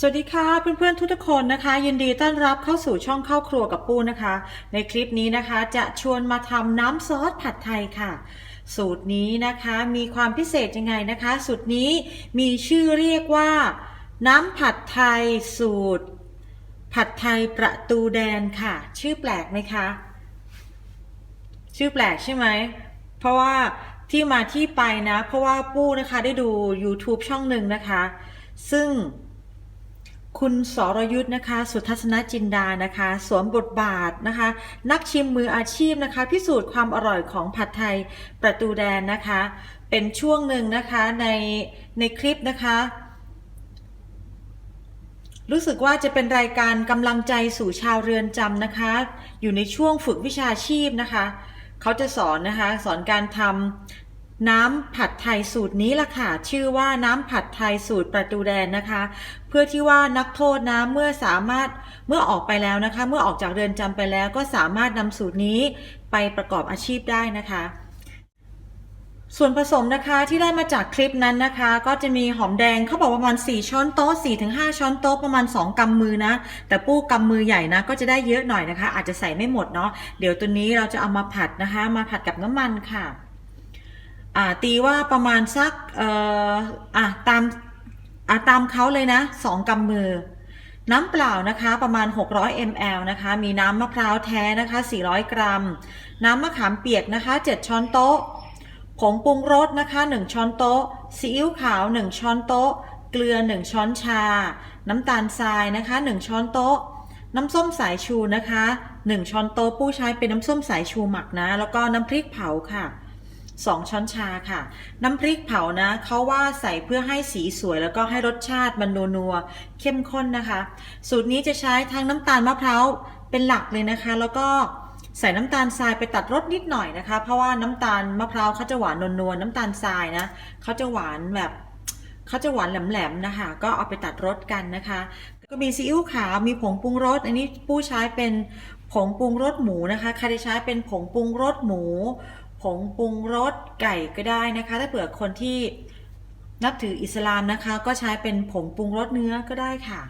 สวัสดีค่ะเพื่อนๆทุกๆคนนะคะ ยินดีต้อนรับเข้าสู่ช่องเข้าครัวกับปูนะคะ ในคลิปนี้นะคะจะชวนมาทำน้ำซอสผัดไทยค่ะ สูตรนี้นะคะมีความพิเศษยังไงนะคะ สูตรนี้มีชื่อเรียกว่า น้ำผัดไทยสูตร ผัดไทยประตูแดนค่ะ ชื่อแปลกไหมคะ ชื่อแปลกใช่ไหมเพราะว่าที่มาที่ไปนะ เพราะว่าปู้นะคะได้ดู YouTube ช่องหนึ่งนะคะ ซึ่ง คุณสรยุทธ์นะคะ สุทัศนจินดานะคะ สวมบทบาทนะคะ นักชิมมืออาชีพนะคะ พิสูจน์ความอร่อยของผัดไทยประตูแดนนะคะ เป็นช่วงหนึ่งนะคะในในคลิปนะคะ รู้สึกว่าจะเป็นรายการกำลังใจสู่ชาวเรือนจำนะคะ อยู่ในช่วงฝึกวิชาชีพนะคะ เขาจะสอนนะคะ สอนการทำ น้ำผัดไทยสูตรนี้ล่ะค่ะ ชื่อว่าน้ำผัดไทยสูตรประตูแดนนะคะ เพื่อที่ว่านักโทษนะเมื่อสามารถเมื่อออกไปแล้วนะคะ เมื่อออกจากเรือนจำไปแล้วก็สามารถนำสูตรนี้ไปประกอบอาชีพได้นะคะ ส่วนผสมนะคะที่ได้มาจากคลิปนั้นนะคะ ก็จะมีหอมแดงเขาบอกประมาณ 4 ช้อนโต๊ะ4-5 ช้อนโต๊ะประมาณ 2กำมือนะ แต่ปู้กำมือใหญ่นะ ก็จะได้เยอะหน่อยนะคะ อาจจะใส่ไม่หมดเนาะเดี๋ยวตัวนี้เราจะเอามาผัดนะคะ มาผัดกับน้ำมันค่ะ อ่าตีว่าประมาณสักเอ่ออะตามอะตามเขาเลยนะ2กำมือ น้ำเปล่านะคะประมาณ 600 ml นะคะ มีน้ำมะพร้าวแท้นะคะ 400 กรัม น้ำมะขามเปียกนะคะ 7 ช้อนโต๊ะผงปรุงรสนะคะ 1 ช้อนโต๊ะซีอิ๊วขาว 1 ช้อนโต๊ะ เกลือ 1 ช้อนชา น้ำตาลทรายนะคะ 1 ช้อนโต๊ะ น้ำส้มสายชูนะคะ 1 ช้อนโต๊ะผู้ใช้เป็นน้ำส้มสายชูหมักนะ แล้วก็น้ำพริกเผาค่ะ 2 ช้อนชาค่ะ น้ำพริกเผานะเขาว่าใส่เพื่อให้สีสวยแล้วก็ให้รสชาติมันนัวๆเข้มข้นนะคะ สูตรนี้จะใช้ทั้งน้ำตาลมะพร้าวเป็นหลักเลยนะคะ แล้วก็ใส่น้ำตาลทรายไปตัดรสนิดหน่อยนะคะ เพราะว่าน้ำตาลมะพร้าวเขาจะหวานนวลๆน้ำตาลทรายนะเขาจะหวานแบบเขาจะหวานแหลมๆนะคะ ก็เอาไปตัดรสกันนะคะ ก็มีซีอิ๊วขาวมีผงปรุงรส อันนี้ผู้ใช้เป็นผงปรุงรสหมูนะคะใครจะใช้เป็นผงปรุงรสหมู งปรุงรสไก่ก็ได้นะคะ ถ้าเผื่อคนที่นับถืออิสลามนะคะ ก็ใช้เป็นผงปรุงรสเนื้อก็ได้ค่ะ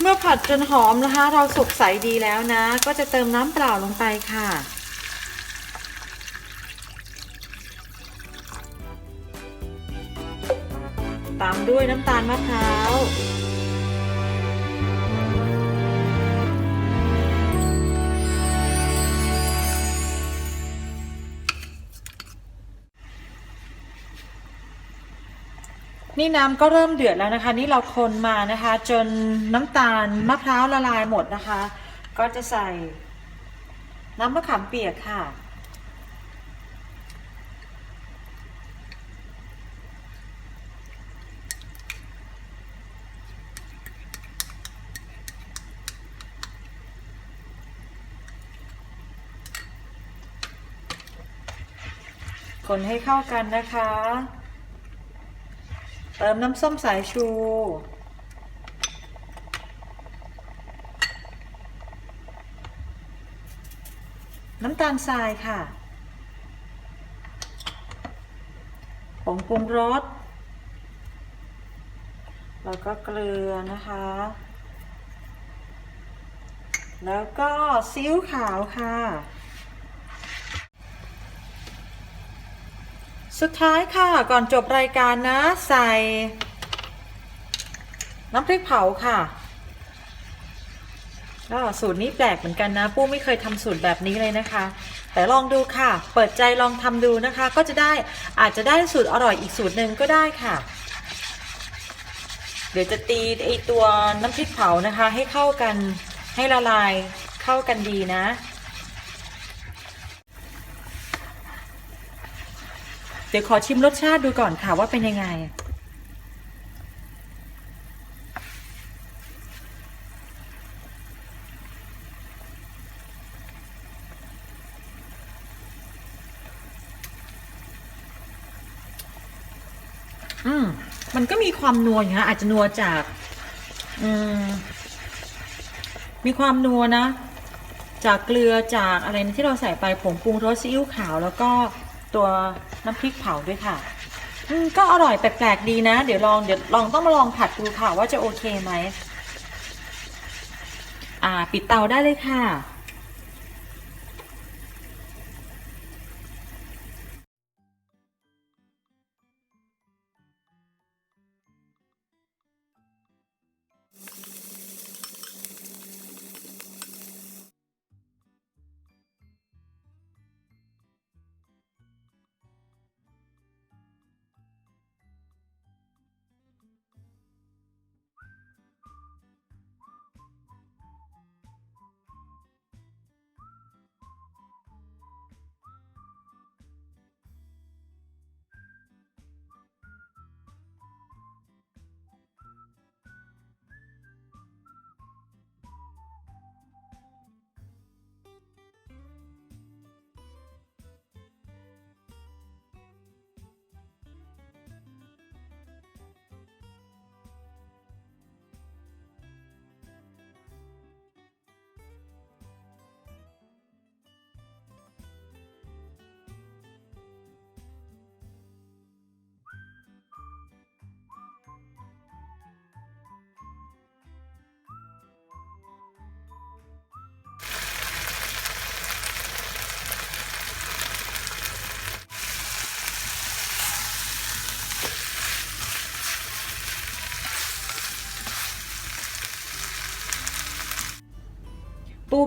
เมื่อผัดจนหอมนะคะ เราสุกใสดีแล้วนะ ก็จะเติมน้ำเปล่าลงไปค่ะ ตามด้วยน้ำตาลมะพร้าว นี่น้ำก็เริ่มเดือดแล้วนะคะ นี่เราคนมานะคะ จนน้ำตาลมะพร้าวละลายหมดนะคะ ก็จะใส่ น้ำมะขามเปียกค่ะ คนให้เข้ากันนะคะ เติมน้ำส้มสายชู น้ำตาลทรายค่ะผงปรุงรส แล้วก็เกลือนะคะ แล้วก็ซีอิ๊วขาวค่ะ สุดท้ายค่ะก่อนจบรายการนะใส่ น้ำพริกเผาค่ะก็สูตรนี้แปลกเหมือนกันนะปู้ไม่เคยทำสูตรแบบนี้เลยนะคะ แต่ลองดูค่ะ เปิดใจลองทำดูนะคะ ก็จะได้อาจจะได้สูตรอร่อยอีกสูตรหนึ่งก็ได้ค่ะ เดี๋ยวจะตีไอตัวน้ำพริกเผานะคะ ให้เข้ากันให้ละลายเข้ากันดีนะ เดี๋ยวขอชิมรสชาติดูก่อนค่ะว่าเป็นยังไง อืม มันก็มีความนัวอย่างนี้อาจจะนัวจาก อืม มีความนัวนะ จากเกลือจากอะไรที่เราใส่ไปผงปรุงรสซีอิ๊วขาวแล้วก็ ตัวน้ำพริกเผาด้วยค่ะอืมก็อร่อยแปลกๆดีนะ เดี๋ยวลองเดี๋ยวลองต้องมาลองผัดดูค่ะว่าจะโอเคไหมอ่า ปิดเตาได้เลยค่ะ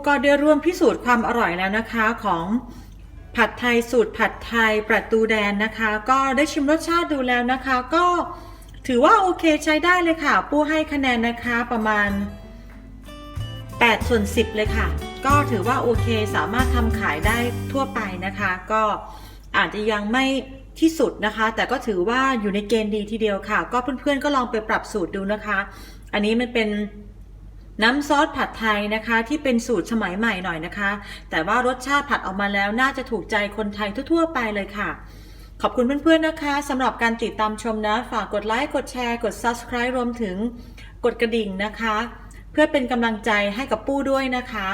ก็ได้ร่วมพิสูจน์ความอร่อยแล้วนะคะของผัดไทยสูตรผัดไทยประตูแดนนะคะ ก็ได้ชิมรสชาติดูแล้วนะคะ ก็ถือว่าโอเคใช้ได้เลยค่ะ ปู้ให้คะแนนนะคะประมาณ8ส่วน10 เลยค่ะ ก็ถือว่าโอเคสามารถทำขายได้ทั่วไปนะคะ ก็อาจจะยังไม่ที่สุดนะคะ แต่ก็ถือว่าอยู่ในเกณฑ์ดีทีเดียวค่ะ ก็เพื่อนๆก็ลองไปปรับสูตรดูนะคะ อันนี้มันเป็น น้ำซอสผัดไทยนะคะที่เป็นสูตรสมัยใหม่หน่อยนะคะ แต่ว่ารสชาติผัดออกมาแล้วน่าจะถูกใจคนไทยทั่วๆไปเลยค่ะ ขอบคุณเพื่อนๆนะคะสำหรับการติดตามชมนะ ฝากกดไลค์กดแชร์กด subscribe รวมถึงกดกระดิ่งนะคะ เพื่อเป็นกำลังใจให้กับปู้ด้วยนะคะ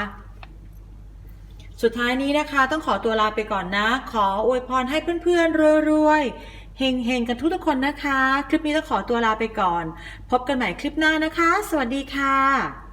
สุดท้ายนี้นะคะต้องขอตัวลาไปก่อนนะ ขออวยพรให้เพื่อนๆรวยๆเฮงๆ กันทุกๆคนนะคะ คลิปนี้ต้องขอตัวลาไปก่อน พบกันใหม่คลิปหน้านะคะ สวัสดีค่ะ